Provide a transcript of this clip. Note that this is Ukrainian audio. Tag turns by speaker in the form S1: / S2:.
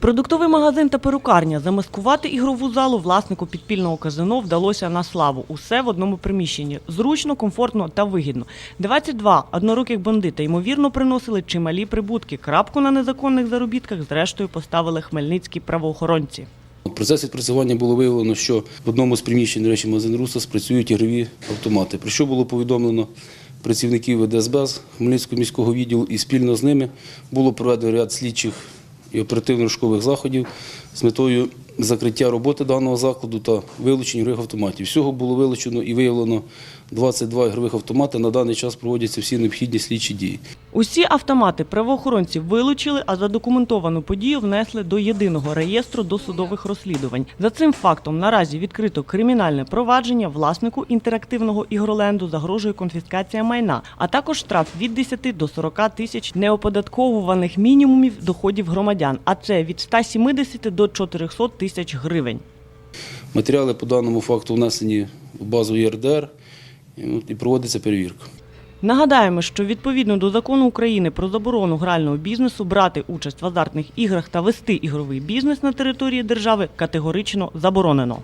S1: Продуктовий магазин та перукарня замаскувати ігрову залу власнику підпільного казино вдалося на славу. Усе в одному приміщенні. Зручно, комфортно та вигідно. 22 одноруких бандита ймовірно приносили чималі прибутки. Крапку на незаконних заробітках зрештою поставили хмельницькі правоохоронці.
S2: У процесі відпрацювання було виявлено, що в одному з приміщень, до речі, магазин «Русос» працюють ігрові автомати. Про що було повідомлено працівників ДСБ Хмельницького міського відділу і спільно з ними було проведено ряд слідчих і оперативно-рушкових заходів з метою закриття роботи даного закладу та вилучення ігрових автоматів. Всього було вилучено і виявлено 22 ігрових автомати. На даний час проводяться всі необхідні слідчі дії.
S1: Усі автомати правоохоронці вилучили, а задокументовану подію внесли до єдиного реєстру досудових розслідувань. За цим фактом наразі відкрито кримінальне провадження. Власнику інтерактивного ігроленду загрожує конфіскація майна, а також штраф від 10 до 40 тисяч неоподатковуваних мінімумів доходів громадян, а це від 170 до 400 тисяч тисяч гривень.
S2: Матеріали по даному факту внесені в базу ЄРДР ну, і проводиться перевірка.
S1: Нагадаємо, що відповідно до закону України про заборону грального бізнесу брати участь в азартних іграх та вести ігровий бізнес на території держави категорично заборонено.